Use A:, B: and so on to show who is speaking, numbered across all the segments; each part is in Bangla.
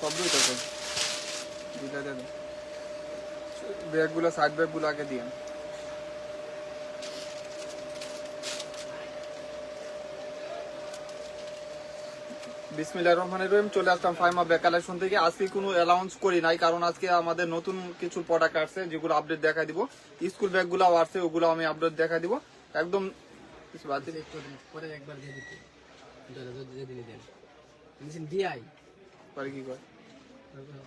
A: সব দুইটা দুইটা দিয়ে দেন ব্যাগগুলো সাইড ব্যাগগুলো আগে দিয়ে বিসমিল্লাহির রহমানির রহিম চলে আসলাম ফাইমা ব্যাগ কালেকশন থেকে। আজকে কোনো অ্যালাউন্স করি নাই কারণ আজকে আমাদের নতুন কিছু প্রোডাক্ট আসছে যেগুলো আপডেট দেখা দিব। স্কুল ব্যাগগুলো আসছে ওগুলো আমি আপডেট দেখা দিব। একদম কিছু বাদ
B: দিন, একবার দিয়ে দিতে। যদি যদি
A: পরে কি করে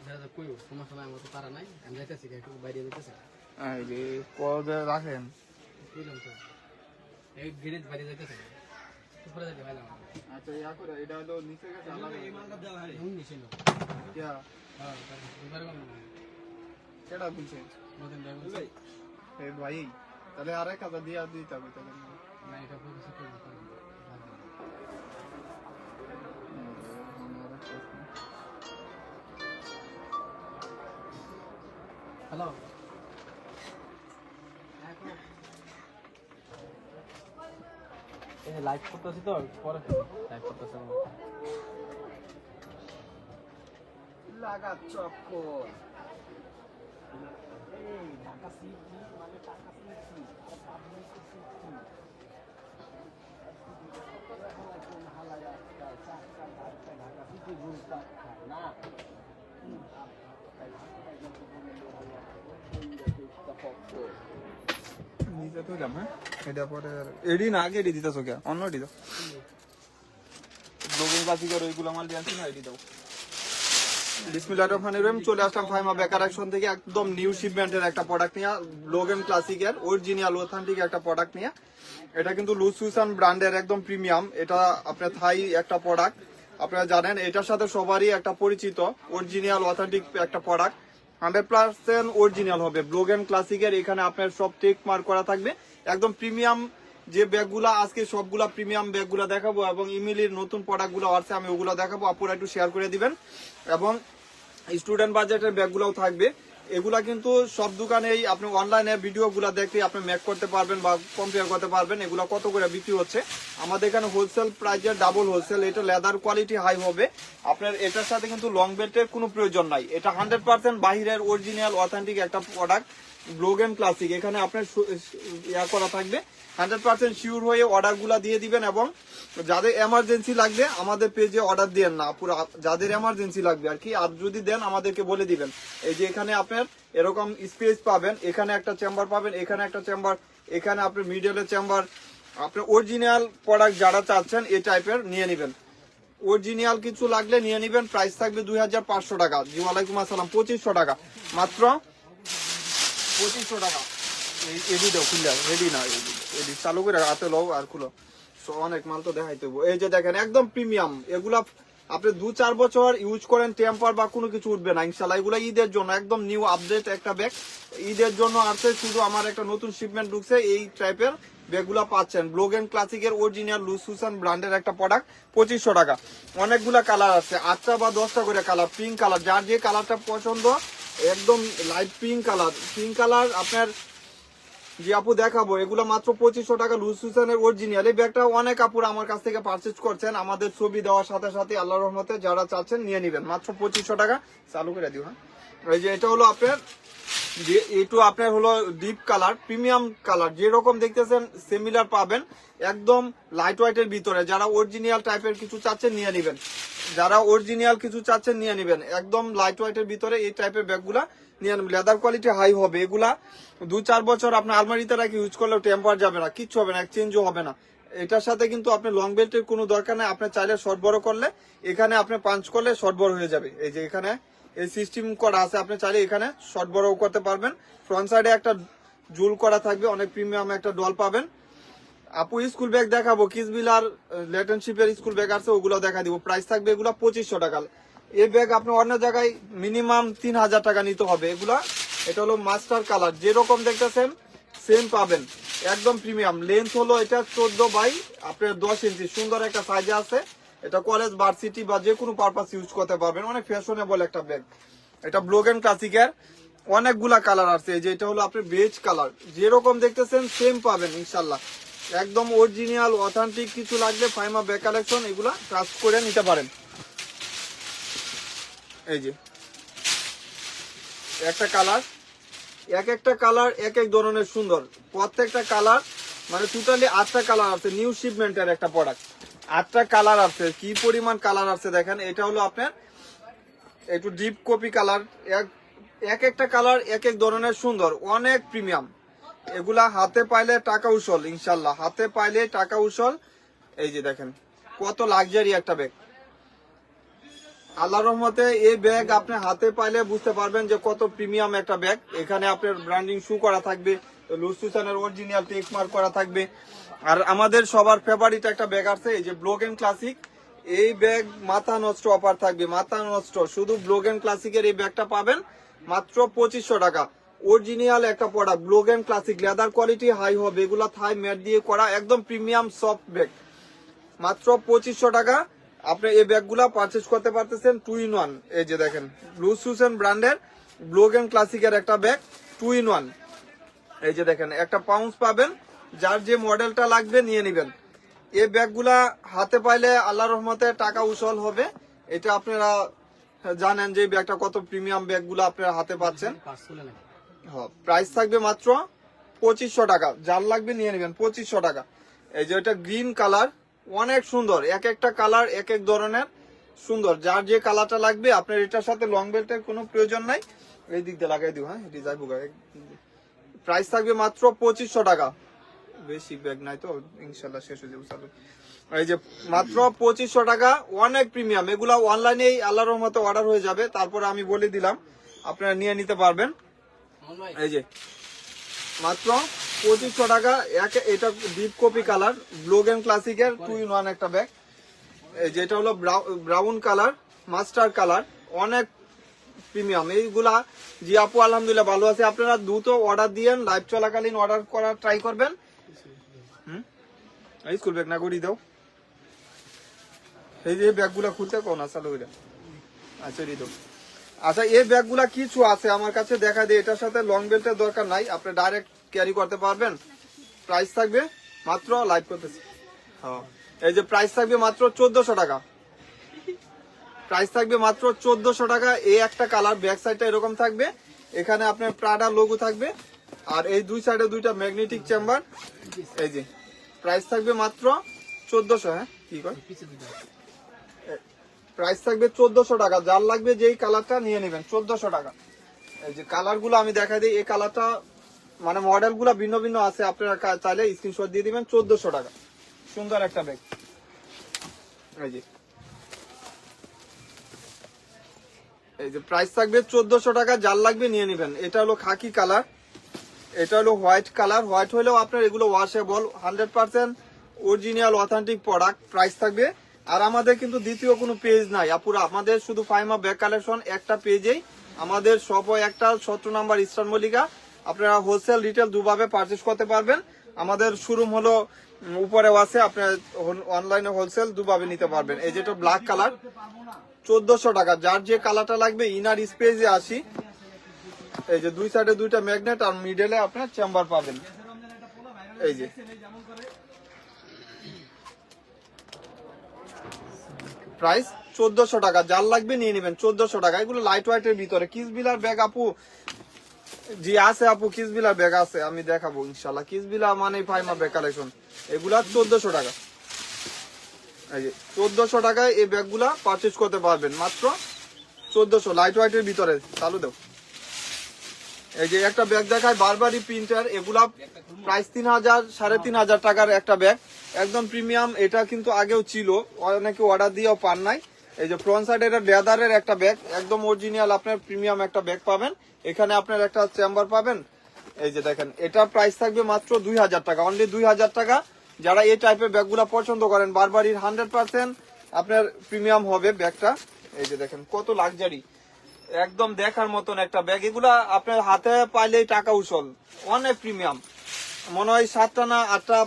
B: দাদা কই সময় সময় আমার তো পারা নাই আমি যাইতেছি একটু বাইরে যেতেছি
A: এই যে পদে রাখেন।
B: এই
A: আচ্ছা ইয়া করে এটা হলো নিচে গেছে আলাদা
B: হুম নিছিল
A: ইয়া।
B: হ্যাঁ দুবার গেল
A: কেডা
B: নতুন ব্যাগ
A: এ ভাই তাহলে আরেক হাজার দিয়া দিতে হবে তাহলে।
B: না এটা পুরো হ্যালো লাইভ করতেছি তো পরে লাইভ করতেছি
A: লাগা চক্কর। নিচে তো যাম হ্যাঁ? এটা পরে এডি না, আগে কে অন্য দাও। মাল দিয়ে না, এডি দাও। বেকার থেকে, একদম নিউ একটা প্রোডাক্ট নিয়ে ক্লাসিকের একটা প্রোডাক্ট নিয়ে। এটা কিন্তু লুসুসান ব্র্যান্ডের একদম প্রিমিয়াম এটা আপনার থাই একটা প্রোডাক্ট আপনারা জানেন, এটার সাথে সবারই একটা পরিচিত অরিজিনাল অথেন্টিক একটা প্রোডাক্ট হান্ড্রেড পার্সেন্ট অরিজিনাল হবে। ব্লোগেন ক্লাসিকের এখানে আপনার সব টেক মার্ক করা থাকবে। একদম প্রিমিয়াম যে ব্যাগগুলা, আজকে সবগুলা প্রিমিয়াম ব্যাগগুলা দেখাবো এবং ইমিলির নতুন প্রোডাক্টগুলো আছে, আমি ওগুলো দেখাবো। আপুরা একটু শেয়ার করে দিবেন। এবং স্টুডেন্ট বাজেটের ব্যাগগুলোও থাকবে। এগুলা কিন্তু সব দোকানেই আপনি অনলাইনে ভিডিওগুলো দেখে আপনি মেক করতে পারবেন বা কম্পেয়ার করতে পারবেন এগুলো কত করে বিক্রি হচ্ছে। আমাদের এখানে হোলসেল প্রাইসের ডাবল হোলসেল এটা লেদার কোয়ালিটি হাই হবে। আপনার এটার সাথে কিন্তু লং বেল্টের কোনো প্রয়োজন নাই। এটা হান্ড্রেড পার্সেন্ট বাহিরের অরিজিনাল অথেন্টিক একটা প্রোডাক্ট ব্লোগেন ক্লাসিক এখানে আপনার ইয়া করা থাকবে। হান্ড্রেড পার্সেন্ট শিওর হয়ে অর্ডারগুলো দিয়ে দিবেন এবং যাদের এমার্জেন্সি লাগবে, আমাদের পেজে অর্ডার দিয়েন না। পুরো যাদের এমার্জেন্সি লাগবে আর কি। আর যদি দেন, আমাদেরকে বলে দিবেন। এই যে এখানে আপনার এরকম স্পেস পাবেন। এখানে একটা চেম্বার পাবেন, এখানে একটা চেম্বার এখানে আপনার মিডলের চেম্বার আপনার অরিজিনাল প্রোডাক্ট যারা চাচ্ছেন, এই টাইপের নিয়ে নেবেন। অরিজিনাল কিছু লাগলে নিয়ে নেবেন। প্রাইস থাকবে দুই হাজার পাঁচশো টাকা। জি, ওয়ালাইকুম আসসালাম, পঁচিশশো টাকা। মাত্র পঁচিশশো টাকা। এই এডি দাও খুললে রেডি না এডি চালু করে হাতে লও আর খুলো। So, অনেক মাল তো দেখাইতে হইবো। এই যে দেখেন একদম প্রিমিয়াম এগুলা আপনি দু চার বছর ইউজ করেন টেম্পার বা কোনো কিছু উঠবে না। ইনশাল্লাহ এগুলো ঈদের জন্য একদম নিউ আপডেট একটা ব্যাগ ঈদের জন্য আসছে শুধু আমার একটা নতুন শিপমেন্ট ঢুকছে এই টাইপের ব্যাগগুলা পাচ্ছেন। ব্লোগেন ক্লাসিকের অরিজিনাল লুসুসান ব্র্যান্ডের একটা প্রোডাক্ট পঁচিশশো টাকা। অনেকগুলা কালার আছে আটটা বা দশটা করে কালার পিঙ্ক কালার যার যে কালারটা পছন্দ একদম light pink colour pink colour আপনার যে আপু দেখাবো, এগুলো মাত্র পঁচিশশো টাকা লুজ সুসানের অরিজিনাল এই ব্যাগটা অনেক আপুর আমার কাছ থেকে পারচেজ করছেন। আমাদের ছবি দেওয়ার সাথে সাথে আল্লাহ রহমতে যারা চাচ্ছেন নিয়ে নেবেন। মাত্র পঁচিশশো টাকা। চালু করে দিও হ্যাঁ। এই যে এটা হলো আপনার, যে একটু আপনার হলো ডিপ কালার প্রিমিয়াম কালার যেরকম দেখতেছেন সিমিলার পাবেন। একদম লাইট ওয়াইটের ভিতরে। যারা অরিজিনাল টাইপের কিছু চাচ্ছেন নিয়ে নেবেন। যারা অরিজিনাল কিছু চাচ্ছেন নিয়ে নেবেন। একদম লাইট ওয়াইটের ভিতরে এই টাইপের ব্যাগগুলা নিয়ে নেবেন। লেদার কোয়ালিটি হাই হবে। এগুলা দু চার বছর আপনার আলমারিতে রাখি ইউজ করলেও টেম্পার যাবে না, কিচ্ছু হবে না এক্সচেঞ্জও হবে না। এটার সাথে কিন্তু আপনি লং বেল্টের কোনো দরকার নেই। আপনি চাইলে শর্ট বড় করলে এখানে আপনি পাঞ্চ করলে শর্ট বড় হয়ে যাবে। এই যে এখানে এই সিস্টেম করা আছে, আপনি চাইলে এখানে শর্ট বড় করতে পারবেন। ফ্রন্ট সাইডে একটা জুল করা থাকবে, অনেক প্রিমিয়াম একটা ডল পাবেন। আপু স্কুল ব্যাগ দেখাবো। কিসবিল আর লেটেনশিপের স্কুল ব্যাগ আছে ওগুলো দেখা দিব। প্রাইস থাকবে এগুলো পঁচিশশো টাকা। এই ব্যাগ আপনি অন্য জায়গায় মিনিমাম তিন হাজার টাকা নিতে হবে। এগুলা, এটা হলো মাস্টার কালার যেরকম দেখতেছেন সেম পাবেন। একদম প্রিমিয়াম লেন্থ হলো এটা চোদ্দ বাই, আপনার দশ ইঞ্চি সুন্দর একটা সাইজে আছে। এটা কলেজ ভার্সিটি বা যে কোনো পারপাস ইউজ করতে পারবেন। অনেক ফ্যাশনেবল একটা ব্যাগ এটা ব্লোগেন ক্লাসিকের অনেকগুলা কালার আছে। যে এটা হলো আপনার বেজ কালার যেরকম দেখতেছেন সেম পাবেন, ইনশাল্লাহ। একদম অরিজিনাল অথেন্টিক কিছু লাগলে ফাইমা ব্যাগ কালেকশন এগুলা ট্রাস্ট করে নিতে পারেন। এই যে। একটা কালার এক একটা কালার এক এক ধরনের সুন্দর। প্রত্যেকটা কালার মানে টোটালি আটটা কালার আছে নিউ শিপমেন্টের একটা প্রোডাক্ট আটটা কালার আছে, কি পরিমাণ কালার আছে দেখেন, এটা হলো আপনার একটু ডিপ কপি কালার এক এক একটা কালার এক এক ধরনের সুন্দর, অনেক প্রিমিয়াম এগুলা হাতে পাইলে টাকা উসল, ইনশাল্লাহ। হাতে পাইলে টাকা উসল। এই যে দেখেন, কত লাক্সারি একটা ব্যাগ আল্লাহ রহমতে এই ব্যাগ আপনি হাতে পাইলে বুঝতে পারবেন যে কত প্রিমিয়াম একটা ব্যাগ এখানে আপনার ব্র্যান্ডিং শু করা থাকবে লুসুসানের অরিজিনাল টেক মার্ক করা থাকবে। আর আমাদের সবার ফেভারিট একটা ব্যাগ আছে, এই যে ব্লক এন্ড ক্লাসিক এই ব্যাগ মাথা নষ্ট অফার থাকবে, মাথা নষ্ট। শুধু ব্লক এন্ড ক্লাসিকের এই ব্যাগটা পাবেন, মাত্র পঁচিশশো টাকা। অরিজিনাল একটা product block and classic leather quality high হবে, এগুলা থাই ম্যাট দিয়ে করা একদম প্রিমিয়াম সফট ব্যাগ মাত্র পঁচিশশো টাকা, আপনি এই ব্যাগগুলা পারচেস করতে পারতেছেন টু ইন ওয়ান এই যে দেখেন ব্লু সুসেন ব্র্যান্ডের ব্লুগ এন্ড ক্লাসিকের একটা ব্যাগ টু ইন ওয়ান এই যে দেখেন, একটা পাউন্স পাবেন, যার যে মডেলটা লাগবে নিয়ে নেবেন। এই ব্যাগগুলা হাতে পাইলে আল্লাহ রহমতে টাকা উসল হবে। এটা আপনারা জানেন যে ব্যাগটা কত প্রিমিয়াম ব্যাগগুলো আপনারা হাতে পাচ্ছেন। প্রাইস থাকবে মাত্র পঁচিশশো টাকা। যার লাগবে নিয়ে নেবেন, পঁচিশশো টাকা। এই যে এটা গ্রিন কালার অনেক সুন্দর। এক একটা কালার এক এক ধরনের সুন্দর। যার যে কালারটা লাগবে, আপনার এটার সাথে লং বেল্টের কোনো প্রয়োজন নাই। এই দিক দিয়ে লাগাই দিও হ্যাঁ এটি প্রাইস থাকবে মাত্র পঁচিশশো টাকা। বেশি ব্যাগ নাই তো, ইনশাল্লাহ শেষ হয়ে যাবে এই যে মাত্র পঁচিশশো টাকা, অনেক প্রিমিয়াম এগুলা অনলাইনেই আল্লাহর রহমতে অর্ডার হয়ে যাবে। তারপরে আমি বলে দিলাম, আপনারা নিয়ে নিতে পারবেন। এই যে মাত্র পঁচিশশো টাকা এক এটা ডিপ কপি কালার ব্লোগেন ক্লাসিকের টু ইন ওয়ান একটা ব্যাগ এই যে এটা হলো ব্রাউন কালার মাস্টার কালার অনেক প্রিমিয়াম এইগুলা জি আপু আলহামদুলিল্লাহ ভালো আছে। আপনারা দ্রুত অর্ডার দিয়েন লাইভ চলাকালীন অর্ডার করার ট্রাই করবেন। হুম? এই স্কুল ব্যাগ না করি দাও। এই যে ব্যাগগুলা খুলতে কোন চালু করে আচ্ছা দাও। আচ্ছা এই ব্যাগগুলা কিছু আছে, আমার কাছে দেখা দিয়ে এটার সাথে লং বেল্টের দরকার নাই, আপনি ডাইরেক্ট ক্যারি করতে পারবেন। প্রাইস থাকবে মাত্র লাইভ করতেছি। হ্যাঁ এই যে প্রাইস থাকবে মাত্র চোদ্দশো টাকা। প্রাইস থাকবে মাত্র চোদ্দশো টাকা, এই একটা কালার ব্যাক সাইডটা এরকম থাকবে। এখানে আপনার প্রাডা লোগো থাকবে, আর এই দুই সাইডে দুইটা ম্যাগনেটিক চেম্বার এই যে প্রাইস থাকবে মাত্র চোদ্দশো হ্যাঁ কি কয়? প্রাইস থাকবে চোদ্দশো টাকা। যার লাগবে যেই কালারটা নিয়ে নেবেন, চোদ্দশো টাকা। এই যে কালারগুলো আমি দেখা দিই, এই কালারটা মানে মডেলগুলা ভিন্ন ভিন্ন আছে, আপনারা চাইলে স্ক্রিনশট দিয়ে দিবেন, চোদ্দশো টাকা। সুন্দর একটা ব্যাগ এই যে। এই যে প্রাইস থাকবে চোদ্দশো টাকা, যার লাগবে নিয়ে নেবেন। এটা হলো খাকি কালার এটা হলো হোয়াইট কালার হোয়াইট হলেও আপনার এগুলো washable hundred percent original authentic product price থাকবে আর আমাদের কিন্তু দ্বিতীয় কোনো পেজ নাই। আপুরা, আমাদের শুধু ফাইমা ব্যাগ কালেকশন একটা পেজেই আমাদের সব একটা সত্তর নাম্বার ইস্টার্ন মল্লিকা। আপনারা হোলসেল রিটেল দুভাবে পারচেস করতে পারবেন। আমাদের শোরুম হলো উপরেও আছে। আপনার অনলাইনে হোলসেল দুভাবে নিতে পারবেন। এই যেটা ব্ল্যাক কালার চোদ্দশো টাকা। যার যে কালারটা লাগবে ইনার স্পেসে আসি। এই যে দুই সাইডে দুইটা ম্যাগনেট আর মিডলে আপনার চেম্বার পাবেন। এই যে। প্রাইস চোদ্দশো টাকা। যার লাগবে নিয়ে নেবেন, চোদ্দশো টাকা। এগুলো লাইট ওয়াইটের ভিতরে। কিসবিলার ব্যাগ আপু? জি, আছে আপু, কিসবিলার ব্যাগ আছে? আমি দেখাবো ইনশাল্লাহ কিসবিলা মানে ফাইমা ব্যাগ কালেকশন এগুলা চোদ্দশো টাকা। চোদ্দশো টাকায় এই ব্যাগগুলা পারচেস করতে পারবেন। মাত্র চোদ্দশো। লাইট ওয়াইটের ভিতরে। চালু দেও। এই যে একটা ব্যাগ দেখায় বারবারি প্রিন্টার এগুলা প্রাইস তিন হাজার, সাড়ে তিন হাজার টাকার একটা ব্যাগ একদম প্রিমিয়াম এটা কিন্তু আগেও ছিল, অনেকে অর্ডার দিয়েও পান নাই। এই যে ফ্রন্ট সাইড এটা লেদারের একটা ব্যাগ একদম অরিজিনাল আপনার প্রিমিয়াম একটা ব্যাগ পাবেন। এখানে আপনার একটা চেম্বার পাবেন। এই যে দেখেন, এটা প্রাইস থাকবে মাত্র দুই হাজার টাকা অনলি দুই হাজার টাকা। যারা এই টাইপের ব্যাগগুলো পছন্দ করেন বারবারির হান্ড্রেড পার্সেন্ট আপনার প্রিমিয়াম হবে ব্যাগটা এই যে দেখেন, কত লাক্সারি একদম দেখার মতন একটা ব্যাগ। এগুলা আপনার হাতে পাইলেই টাকা উসল। অনেক প্রিমিয়াম মনে হয় সাতটা না আটটা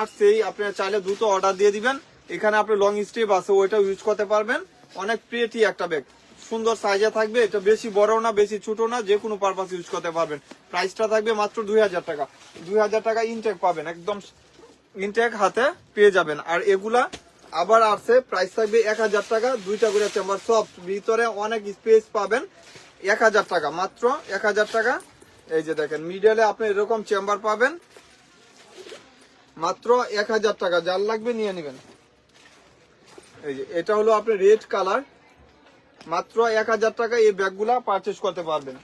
A: আটছেই আপনার চাইলে দ্রুত অর্ডার দিয়ে দিবেন। এখানে আপনি লং স্ট্রিপ আছে ওইটা ইউজ করতে পারবেন। অনেক প্রিয়টি একটা ব্যাগ। সুন্দর সাইজে থাকবে। এটা বেশি বড় না, বেশি ছোট না, যে কোনো পারপাস ইউজ করতে পারবেন। প্রাইসটা থাকবে মাত্র দুই হাজার টাকা। দুই হাজার টাকা ইনটেক পাবেন। একদম ইনটেক হাতে পেয়ে যাবেন। আর এগুলা আবার আসছে প্রাইস থাকবে এক হাজার টাকা, দুইটা করে চেম্বার সব ভিতরে অনেক স্পেস পাবেন। এক হাজার টাকা, মাত্র এক হাজার টাকা। এই যে দেখেন মিডলে আপনি এরকম চেম্বার পাবেন। মাত্র এক হাজার টাকা, যার লাগবে নিয়ে নেবেন। এই যে, এটা হলো আপনি রেড কালার মাত্র এক হাজার টাকা এই ব্যাগগুলা পারচেস করতে পারবেন।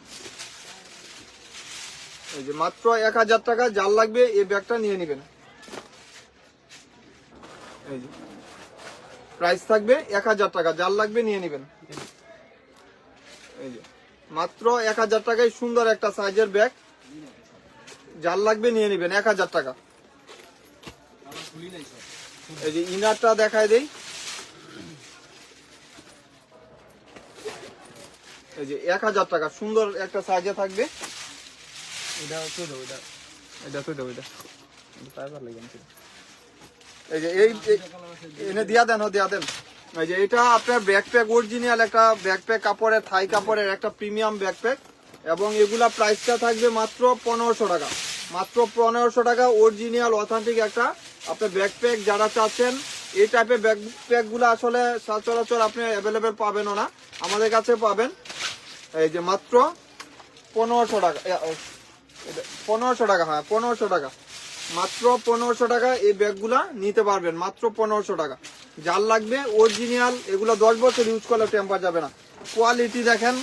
A: এই যে, মাত্র এক হাজার টাকা, যার লাগবে এই ব্যাগটা নিয়ে নেবেন। এই যে প্রাইস থাকবে এক হাজার টাকা যার লাগবে নিয়ে নেবেন। এই যে মাত্র এক হাজার টাকায় সুন্দর একটা সাইজের ব্যাগ যার লাগবে নিয়ে নেবেন এক হাজার টাকা। এই যে ইনারটা দেখায় দেই। এই যে এক হাজার টাকা সুন্দর একটা সাইজে থাকবে।
B: এটা এটা
A: এটা তো দেবো এটা পাইবার লাগে এই যে এই এনে দিয়া দেন ও দিয়া দেন। এই যে এটা আপনার ব্যাকপ্যাক অরিজিনাল একটা ব্যাকপ্যাক কাপড়ের থাই কাপড়ের একটা প্রিমিয়াম ব্যাকপ্যাক এবং এগুলা প্রাইসটা থাকবে মাত্র পনেরোশো টাকা। মাত্র পনেরোশো টাকা অরিজিনাল অথেন্টিক একটা আপনার ব্যাকপ্যাক যারা চাচ্ছেন এই টাইপের ব্যাকপ্যাকগুলো আসলে সচরাচর আপনি অ্যাভেলেবেল পাবেনও না। আমাদের কাছে পাবেন। এই যে মাত্র পনেরোশো টাকা ও, পনেরোশো টাকা হ্যাঁ পনেরোশো টাকা। মাত্র পনেরোশো টাকা এই ব্যাগগুলা নিতে পারবেন, মাত্র পনেরোশো টাকা। যার লাগবে অরিজিনাল এগুলো দশ বছর ইউজ করলে টেম্পার যাবে না। কোয়ালিটি দেখেন,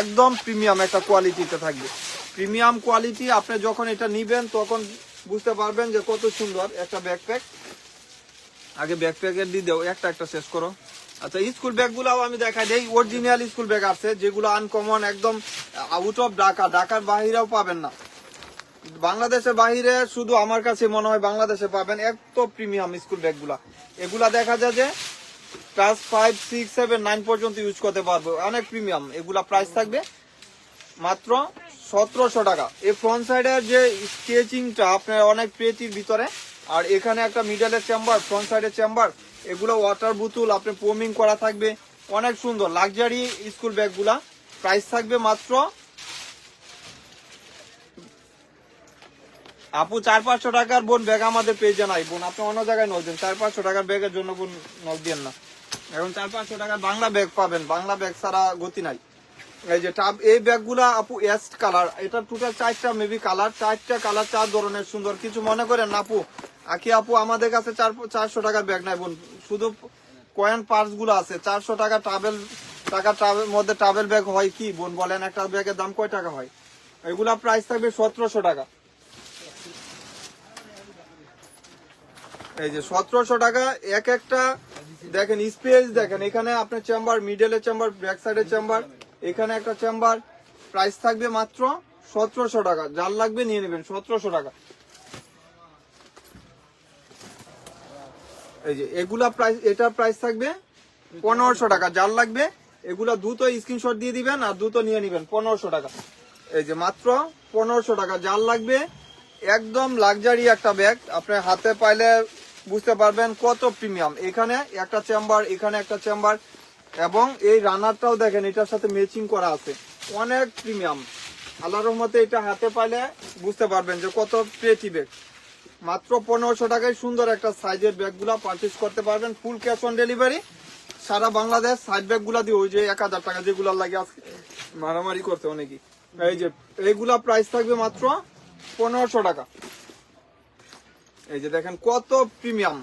A: একদম প্রিমিয়াম একটা কোয়ালিটিতে থাকবে। প্রিমিয়াম কোয়ালিটি আপনি যখন এটা নিবেন, তখন বুঝতে পারবেন যে কত সুন্দর একটা ব্যাকপ্যাক আগে ব্যাকপ্যাকের দিয়ে দাও, একটা একটা শেষ করো। আচ্ছা স্কুল ব্যাগগুলাও আমি দেখাই দেই। অরিজিনাল স্কুল ব্যাগ আছে, যেগুলো আনকমন একদম আউট অফ ঢাকা ঢাকার বাহিরেও পাবেন না। বাংলাদেশের বাহিরে শুধু আমার কাছে মনে হয় বাংলাদেশে পাবেন এত প্রিমিয়াম স্কুল ব্যাগগুলা। এগুলা দেখা যায় যে class five six seven nine পর্যন্ত ইউজ করতে পারব। অনেক প্রিমিয়াম এগুলা প্রাইস থাকবে মাত্র সতেরোশো টাকা। এই ফ্রন্ট সাইডের যে স্কেচিংটা আপনার অনেক পেটির ভিতরে, আর এখানে একটা মিডলের চেম্বার ফ্রন্ট সাইডের চেম্বার এগুলো ওয়াটার বোতল আপনি পোমিং করা থাকবে। অনেক সুন্দর। লাক্সারি স্কুল ব্যাগগুলা প্রাইস থাকবে মাত্র আপু, চার পাঁচশো টাকার বোন ব্যাগ আমাদের পেজে নাই বোন, আপনি অন্য জায়গায় নক দেন। চার পাঁচশো টাকার ব্যাগের জন্য বোন নক দেন না। এখন চার পাঁচশো টাকার বাংলা ব্যাগ পাবেন। বাংলা ব্যাগ ছাড়া গতি নাই। এই যে টাব এই ব্যাগগুলা আপু এস্ট কালার এটা টোটাল চারটা মেবি কালার চারটা কালার চার ধরনের সুন্দর। কিছু মনে করেন না আপু? আকি আপু, আমাদের কাছে চার, চারশো টাকার ব্যাগ নাই বোন। শুধু কয়েন পার্সগুলো আছে। চারশো টাকা ট্রাভেল টাকা ট্রাভেল মধ্যে ট্রাভেল ব্যাগ হয় কি বোন? বলেন, একটা ব্যাগের দাম কয় টাকা হয়? এগুলা প্রাইস থাকবে সতেরোশো টাকা। এই যে সতেরোশো টাকা, এক একটা, দেখেন স্পেস দেখেন, এখানে আপনার চেম্বার মিডলের চেম্বার ব্যাক সাইডের চেম্বার এখানে একটা চেম্বার প্রাইস থাকবে মাত্র সতেরোশো টাকা, যার লাগবে নিয়ে নেবেন সতেরোশো টাকা। এই যে, এগুলা প্রাইস এটা প্রাইস থাকবে পনেরোশো টাকা, যার লাগবে, এগুলা দ্রুত স্ক্রিনশট দিয়ে দিবেন আর দ্রুত নিয়ে নেবেন পনেরোশো টাকা। এই যে, মাত্র পনেরোশো টাকা, যার লাগবে একদম লাক্সারি একটা ব্যাগ আপনার হাতে পাইলে বুঝতে পারবেন কত প্রিমিয়াম। এখানে একটা চেম্বার, এখানে একটা চেম্বার, এবং এই রানারটাও দেখেন, এটার সাথে ম্যাচিং করা আছে। অনেক প্রিমিয়াম। আল্লাহ রহমতে এটা হাতে পাইলে বুঝতে পারবেন যে কত প্রেটি ব্যাগ মাত্র পনেরোশো টাকায় সুন্দর একটা সাইজের ব্যাগগুলা পারচেস করতে পারবেন ফুল ক্যাশ অন ডেলিভারি সারা বাংলাদেশ সাইড ব্যাগগুলা দিয়ে ওই যে এক হাজার টাকা যেগুলো লাগে আজকে মারামারি করতে অনেকই। এই যে, এইগুলা প্রাইস থাকবে মাত্র পনেরোশো টাকা। এই যে দেখেন কত প্রিমিয়াম।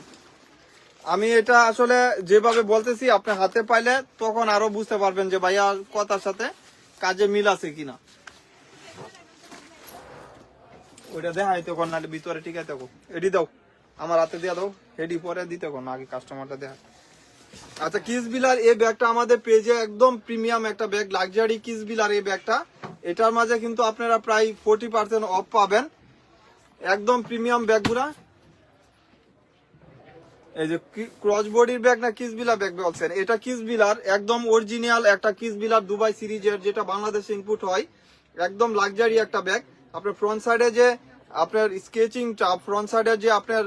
A: আমি এটা আসলে যেভাবে বলতেছি, আপনি হাতে পাইলে তখন আরও বুঝতে পারবেন যে ভাইয়া কথার সাথে কাজে মিল আছে কিনা। ওইটা দেখাই তো নাহলে ভিতরে ঠিক আছে এডি দাও। আমার হাতে দিয়ে দাও। এডি পরে দিতে কোন আগে কাস্টমারটা দেখা আচ্ছা কিস বিলার এই ব্যাগটা আমাদের পেজে একদম প্রিমিয়াম একটা ব্যাগ লাক্সারি কিস বিলার এই ব্যাগটা। এটার মাঝে কিন্তু আপনারা প্রায় ফোর্টি পার্সেন্ট অফ পাবেন। একদম প্রিমিয়াম ব্যাগগুলা। এই যে ক্রস বডির ব্যাগ না কিস বিলার ব্যাগ বলছেন? এটা কিস বিলার একদম অরিজিনাল একটা কিস বিলার দুবাই সিরিজের, যেটা বাংলাদেশে ইনপুট হয়। একদম লাক্সারি একটা ব্যাগ আপনার ফ্রন্ট সাইডে যে আপনার স্কেচিংটা ফ্রন্ট সাইডে যে আপনার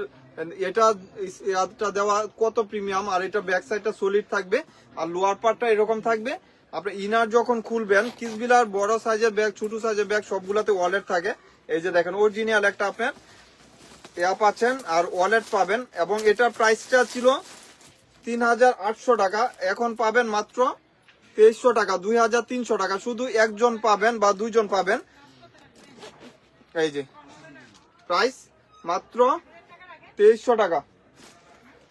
A: এটা দেওয়া কত প্রিমিয়াম আর এটা ব্যাক সাইডটা সলিড থাকবে, আর লোয়ার পার্টটা এরকম থাকবে। আপনি ইনার যখন খুলবেন কিস বিলার বড় সাইজের ব্যাগ ছোট সাইজের ব্যাগ সবগুলাতে ওয়ালেট থাকে। এই যে দেখেন অরিজিনাল একটা আপনার ইয়া পাচ্ছেন আর ওয়ালেট পাবেন এবং এটার প্রাইসটা ছিল তিন হাজার আটশো টাকা, এখন পাবেন মাত্র তেইশশো টাকা, দুই হাজার তিনশো টাকা। শুধু একজন পাবেন বা দুইজন পাবেন। এই যে প্রাইস মাত্র তেইশশো টাকা।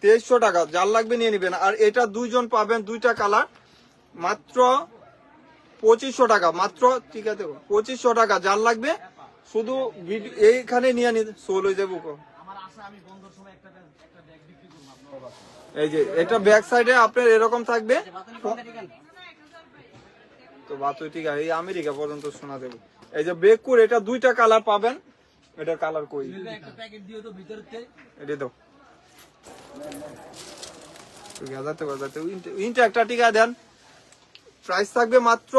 A: তেইশশো টাকা, যার লাগবে নিয়ে নেবেন। আর এটা দুইজন পাবেন, দুইটা কালার মাত্র পঁচিশশো টাকা, মাত্র, ঠিক আছে, পঁচিশশো টাকা, যার লাগবে শুধু এইখানে নিয়ে নিতে সোল হয়ে যাব। এই যে এটা ব্যাক সাইডে আপনার এরকম থাকবে। তো বাতুই ঠিক আছে এই আমেরিকা পর্যন্ত শোনা দেবো। এই যে বেকুর এটা দুইটা কালার পাবেন। এটার কালার কই?
B: একটা প্যাকেট দিও তো ভিতরতে।
A: এটা দাও। গাজাতে বাজাতে ইনটা একটা টিকা দেন। প্রাইস থাকবে মাত্র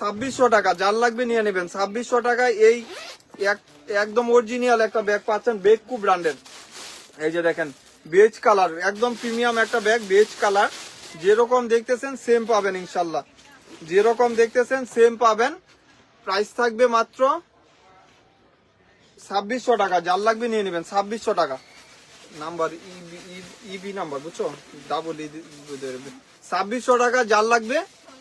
A: ছাব্বিশশো টাকা যার লাগবে নিয়ে নেবেন ছাব্বিশশো টাকায় এই এক- একদম অরিজিনাল একটা ব্যাগ পাচ্ছেন বেকু ব্র্যান্ডের এই যে দেখেন বেজ কালার একদম প্রিমিয়াম একটা ব্যাগ বেজ কালার যেরকম দেখতেছেন সেম পাবেন ইনশাল্লাহ যেরকম দেখতেছেন সেম পাবেন প্রাইস থাকবে মাত্র ছাব্বিশশো টাকা যার লাগবে নিয়ে নেবেন ছাব্বিশশো টাকা নাম্বার ইবি নাম্বার বুঝছ ডাবল ছাব্বিশশো টাকা যার লাগবে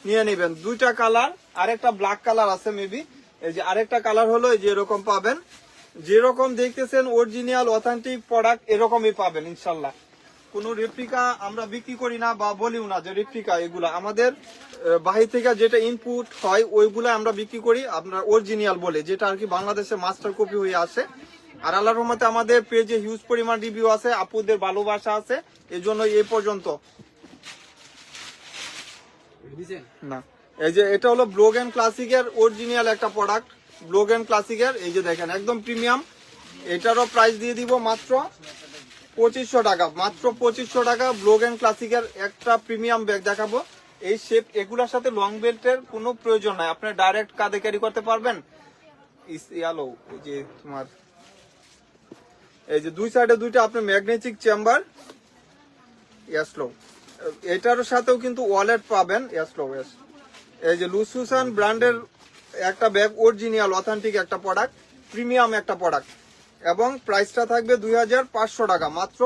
A: নিয়ে নেবেন। দুইটা কালার, আরেকটা ব্ল্যাক কালার আছে মেবি এই যে আরেকটা কালার হলো এই যে এরকম পাবেন। যেরকম দেখতেছেন অরিজিনাল অথেন্টিক প্রোডাক্ট এরকমই পাবেন ইনশাল্লাহ। কোনো রেপ্লিকা আমরা বিক্রি করি না বা বলিও না যে রেপ্লিকা এগুলা। আমাদের বাহির থেকে যেটা ইনপুট হয়, ওইগুলা আমরা বিক্রি করি। আপনার অরিজিনাল বলে, যেটা আর কি বাংলাদেশে মাস্টার কপি হয়ে আসে। আর আল্লাহ রহমতে আমাদের পেজে হিউজ পরিমাণ রিভিউ আছে, আপুদের ভালোবাসা আছে। এই জন্য এই পর্যন্ত। না। এই যে এটা হলো ব্লগ এন্ড ক্লাসিকের অরিজিনাল একটা প্রোডাক্ট ব্লগ এন্ড ক্লাসিকের এই যে দেখেন, একদম প্রিমিয়াম এটারও প্রাইস দিয়ে দিব মাত্র পঁচিশশো টাকা। মাত্র পঁচিশশো টাকা ব্লগ এন্ড ক্লাসিকের একটা প্রিমিয়াম ব্যাগ দেখাবো। এই শেপ এগুলোর সাথে লং বেল্টের কোনো প্রয়োজন নাই। আপনি ডাইরেক্ট কাঁধে ক্যারি করতে পারবেন। ইয়ালো এই যে তোমার, এই যে দুই সাইডে দুইটা, আপনি ম্যাগনেটিক চেম্বার ইয়াসলো এটার সাথেও কিন্তু ওয়ালেট পাবেন। ইয়াস এই যে লুসুসান ব্র্যান্ডের একটা ব্যাগ অরিজিনাল অথেন্টিক একটা প্রোডাক্ট প্রিমিয়াম একটা প্রোডাক্ট এবং প্রাইসটা থাকবে দুই হাজার পাঁচশো টাকা। মাত্র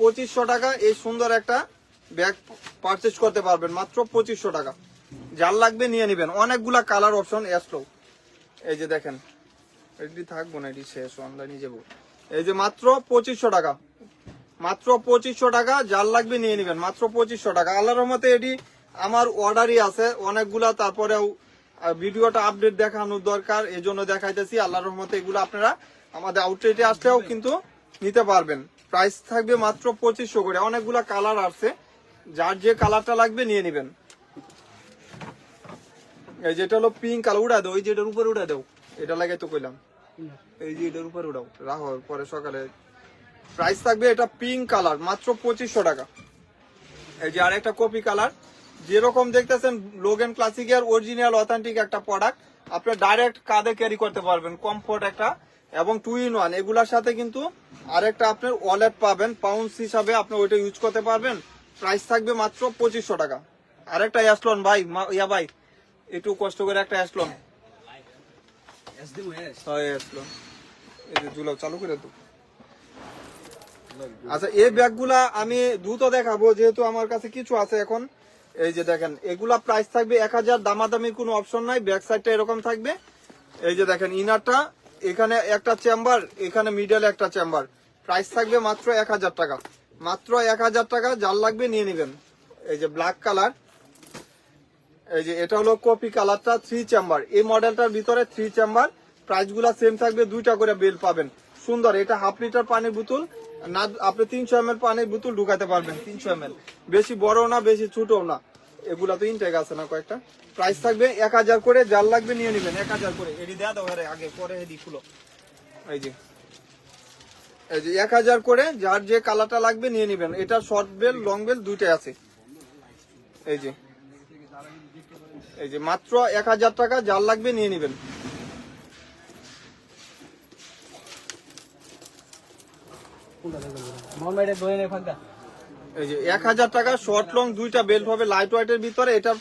A: পঁচিশশো টাকা এই সুন্দর একটা ব্যাগ পারচেস করতে পারবেন। মাত্র পঁচিশশো টাকা। যার লাগবে নিয়ে নেবেন। অনেকগুলা কালার অপশন ইয়াসলো এই যে দেখেন, এটি থাকব না, এটি শেষ অনলাইনে যাব। এই যে মাত্র পঁচিশশো টাকা। মাত্র পঁচিশশো টাকা, যার লাগবে নিয়ে নেবেন। মাত্র পঁচিশশো টাকা। আল্লাহর রহমতে এটি আমার অর্ডারই আছে। অনেকগুলা তারপরেও ভিডিওটা আপডেট দেখানোর দরকার। এই জন্য দেখাইতেছি। আল্লাহ রহমতে এগুলো আপনারা আমাদের আউটলেটে আসলেও কিন্তু নিতে পারবেন। প্রাইস থাকবে মাত্র পঁচিশশো করে। অনেকগুলা কালার আছে যার যে কালারটা লাগবে নিয়ে নেবেন। এই যেটা হলো পিঙ্ক কালার উড়া দাও। ওই যেটার উপরে উড়া দাও। এটা লাগাই তো কইলাম। এই যে এটার উপরে উড়াও। রাখো পরে সকালে প্রাইস থাকবে এটা পিঙ্ক কালার মাত্র পঁচিশশো টাকা। এই যে আর একটা কপি কালার যেরকম দেখতেছেন লোগেন ক্লাসিকের অরিজিনাল অথেন্টিক একটা প্রোডাক্ট আপনি ডাইরেক্ট কাঁধে ক্যারি করতে পারবেন কমফোর্ট একটা। এবং টু ইন ওয়ান এগুলার সাথে কিন্তু আরেকটা আপনার ওয়ালেট পাবেন পাউন্স হিসাবে আপনি ওইটা ইউজ করতে পারবেন। প্রাইস থাকবে মাত্র পঁচিশশো টাকা। আরেকটা অ্যাসলন ভাই ইয়া ভাই একটু কষ্ট করে একটা অ্যাসলন হয় অ্যাসলন এই যে জুলাও চালু করে তো আচ্ছা এই ব্যাগগুলা আমি দ্রুত দেখাবো, যেহেতু আমার কাছে কিছু আছে এখন। এই যে দেখেন, এগুলা প্রাইস থাকবে এক হাজার, দামাদামির কোনো অপশন নাই ব্যাক সাইডটা এরকম থাকবে। এই যে দেখেন ইনারটা এখানে একটা চেম্বার এখানে মিডল একটা চেম্বার প্রাইস থাকবে মাত্র এক হাজার টাকা। মাত্র এক হাজার টাকা, যার লাগবে নিয়ে নেবেন। এই যে ব্ল্যাক কালার এই যে এটা হলো কপি কালারটা থ্রি চেম্বার এই মডেলটার ভিতরে থ্রি চেম্বার প্রাইসগুলা সেম থাকবে, দুইটা করে বেল পাবেন। সুন্দর, এটা হাফ লিটার পানির বোতল। না, আপনি তিনশো এম এল পানির বোতল ঢুকাতে পারবেন, তিনশো এম বেশি বড় না, বেশি ছোটও না। এগুলা তো ইনটেক আছে না কয়েকটা। প্রাইস থাকবে এক হাজার করে, যার লাগবে নিয়ে নেবেন, এক হাজার করে। এটি দেয়া দাও আগে, পরে এটি খুলো। এই যে। এই যে এক হাজার করে, যার যে কালারটা লাগবে নিয়ে নেবেন। এটা শর্ট বেল লং বেল দুইটাই আছে। এই যে। এই যে মাত্র এক হাজার টাকা, যার লাগবে নিয়ে নেবেন
B: কোনটা দেখবেন মোহাম্মদ এটা দোয়ে নে ফাঁকা
A: এই যে এক হাজার টাকা শর্ট লং দুইটা বেল্ট হবে লাইট ওয়েটের ভিতরে, এটা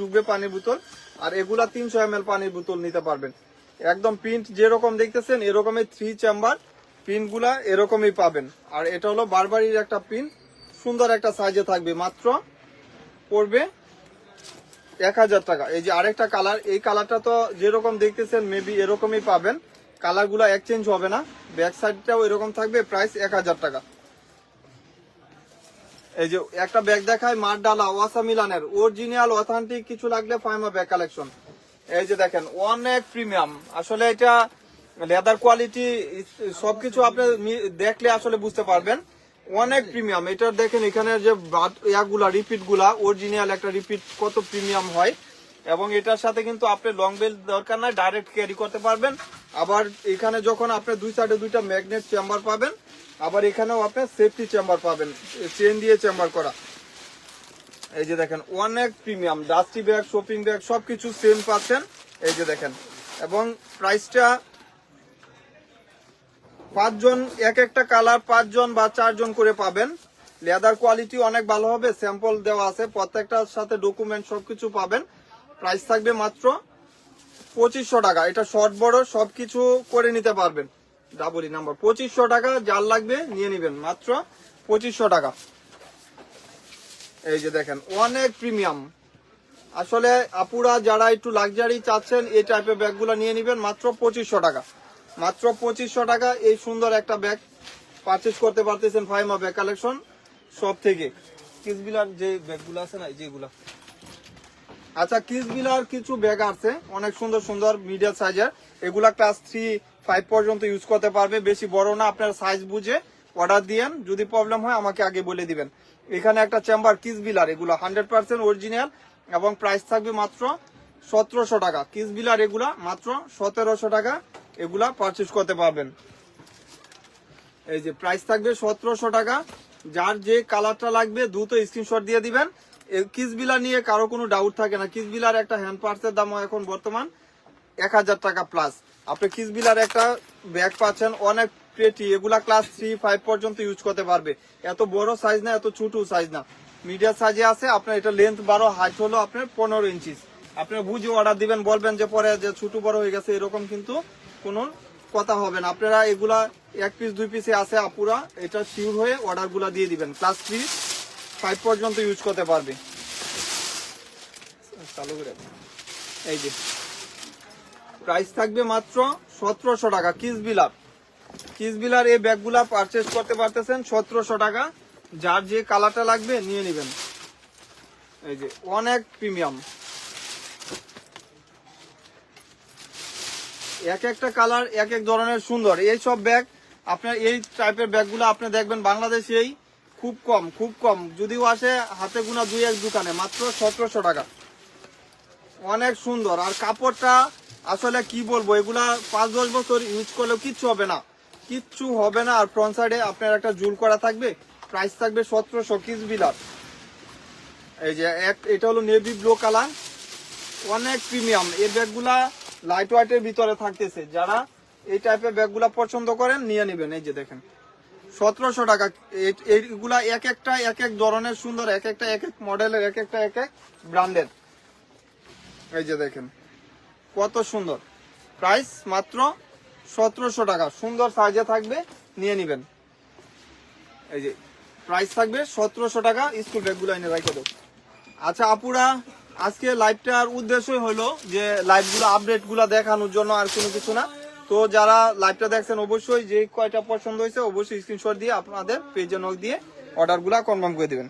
A: ডুববে পানির বোতল, আর এগুলা তিনশো পানির বোতল নিতে পারবেন। একদম প্রিন্ট যেরকম দেখতেছেন এরকমের থ্রি এরকমই পাবেন। আর এটা হলো বারবারির একটা পিন সুন্দর একটা সাইজে থাকবে, মাত্র পড়বে এক হাজার টাকা। এই যে আরেকটা কালার এই কালারটা তো যেরকম দেখতেছেন মেবি এরকমই পাবেন। কালারগুলো এক্সচেঞ্জ হবে না। ব্যাক সাইডটাও এরকম থাকবে প্রাইস এক হাজার টাকা। এই যে একটা ব্যাগ দেখায় মার ডালা ওয়াসা মিলানের। অরিজিনাল অথেন্টিক কিছু লাগলে ফাইমা ব্যাগ কালেকশন এই যে দেখেন, অনেক প্রিমিয়াম আসলে এটা লেদার কোয়ালিটি সবকিছু আপনি দেখলে আসলে বুঝতে পারবেন। অনেক প্রিমিয়াম এটা দেখেন এখানে যে ইয়াগুলা রিপিটগুলা অরিজিনাল একটা রিপিট কত প্রিমিয়াম হয়। এবং এটার সাথে কিন্তু আপনি লং বেল দরকার নাই ডাইরেক্ট ক্যারি করতে পারবেন। আবার এখানে যখন আপনি দুই সাইডে দুইটা ম্যাগনেট চেম্বার পাবেন, আবার এখানেও আপনি সেফটি চেম্বার পাবেন চেন দিয়ে চেম্বার করা। এই যে দেখেন অনেক premium dusty bag shopping bag সবকিছু সেম পাচ্ছেন। এই যে দেখেন, এবং প্রাইসটা পাঁচজন, এক একটা কালার পাঁচজন বা চারজন করে পাবেন। লেদার কোয়ালিটি অনেক ভালো হবে স্যাম্পল দেওয়া আছে, প্রত্যেকটার সাথে ডকুমেন্ট সবকিছু পাবেন। প্রাইস থাকবে মাত্র পঁচিশশো টাকা। এটা শর্ট বড়, সবকিছু করে নিতে পারবেন। ডাবলি নাম্বার পঁচিশশো টাকা, যার লাগবে নিয়ে নেবেন। মাত্র পঁচিশশো টাকা। এই যে দেখেন, অনেক প্রিমিয়াম আসলে আপুরা যারা একটু লাক্সারি চাচ্ছেন, এই টাইপের ব্যাগগুলো নিয়ে নেবেন। মাত্র পঁচিশশো টাকা। মাত্র পঁচিশশো টাকা এই সুন্দর একটা ব্যাগ। পারচেস করতে পারতেছেন ফাইমা ব্যাগ কালেকশন সব থেকে। কিসবিলার যে ব্যাগগুলো আছে না যেগুলো। আচ্ছা কিসবিলার কিছু ব্যাগ আছে। অনেক সুন্দর সুন্দর মিডিয়াম সাইজের এগুলা ক্লাস থ্রি ফাইভ পর্যন্ত ইউজ করতে পারবে। বেশি বড় না, আপনার সাইজ বুঝে অর্ডার দিয়েন। যদি প্রবলেম হয়, আমাকে আগে বলে দিবেন। এখানে একটা চেম্বার কিসবিলার এগুলো হান্ড্রেড পার্সেন্ট অরিজিনাল এবং প্রাইস থাকবে মাত্র সতেরোশো টাকা। কিসবিলার এগুলা মাত্র সতেরোশো টাকা, এগুলা পারচেস করতে পারবেন। এই যে প্রাইস থাকবে সতেরোশো টাকা। যার যে কালারটা লাগবে, দ্রুত স্ক্রিনশট দিয়ে দিবেন। কিসবিলা নিয়ে কারও কোনো ডাউট থাকে না। কিসবিলার একটা হ্যান্ড পার্সের দাম এখন বর্তমান এক হাজার টাকা প্লাস আপনি কিসবিলার একটা ব্যাগ পাচ্ছেন, অনেক পেটি এগুলা ক্লাস থ্রি ফাইভ পর্যন্ত ইউজ করতে পারবে। এত বড় সাইজ না, এত ছোট সাইজ না। মিডিয়াম সাইজে আছে, আপনার এটা লেন্থ বারো হাইট হলো আপনার পনেরো ইঞ্চিস আপনি বুঝে অর্ডার দিবেন, বলবেন যে পরে যে ছোট বড় হয়ে গেছে, এরকম কিন্তু কোনো কথা হবে না। আপনারা এগুলা এক পিস দুই পিসে আছে, আপুরা, এটা শিওর হয়ে অর্ডারগুলা দিয়ে দিবেন। ক্লাস থ্রি ফাইভ পর্যন্ত ইউজ করতে পারবে। চালু করে এই যে। প্রাইস থাকবে মাত্র সতেরোশো টাকা, কিস বিলার কিস বিলার এই ব্যাগগুলা পারচেস করতে পারতেছেন সতেরোশো টাকা। যার যে কালারটা লাগবে নিয়ে নেবেন। এই যে, অনেক প্রিমিয়াম এক একটা কালার এক এক ধরনের সুন্দর। এই সব ব্যাগ, আপনার এই টাইপের ব্যাগগুলো আপনি দেখবেন বাংলাদেশেই খুব কম খুব কম। যদিও আসে হাতে গোনা দুই এক দোকানে, মাত্র সতেরোশো টাকা। অনেক সুন্দর। আর কাপড়টা আসলে কি বলব, এগুলা পাঁচ দশ বছর ইউজ করলেও কিচ্ছু হবে না। কিচ্ছু হবে না। আর ফ্রন্ট সাইডে আপনার একটা জুল করা থাকবে প্রাইস থাকবে সতেরোশো কিস বিলার এই যে এক, এটা হলো নেভি ব্লু কালার অনেক প্রিমিয়াম এই ব্যাগগুলা লাইট ওয়াইটের ভিতরে থাকতেছে। যারা এই টাইপের ব্যাগগুলা পছন্দ করেন, নিয়ে নেবেন। এই যে দেখেন। সতেরোশো টাকা। এই- এইগুলা এক একটা, এক এক ধরনের সুন্দর, এক একটা, এক এক মডেলের, এক একটা, এক এক ব্র্যান্ডের। এই যে দেখেন, কত সুন্দর। প্রাইস মাত্র সতেরোশো টাকা। সুন্দর সাইজে থাকবে, নিয়ে নেবেন। এই যে, প্রাইস থাকবে সতেরোশো টাকা, স্কুল ব্যাগগুলো এনে রাখে দেবো। আচ্ছা আপুরা, আজকে লাইভটার উদ্দেশ্যই হলো যে লাইভগুলো আপডেটগুলা দেখানোর জন্য আর কোনো কিছু না। তো যারা লাইভটা দেখছেন, অবশ্যই যে কয়টা পছন্দ হয়েছে, অবশ্যই স্ক্রিনশট দিয়ে আপনাদের পেজে নক দিয়ে অর্ডারগুলো কনফার্ম করে দিবেন।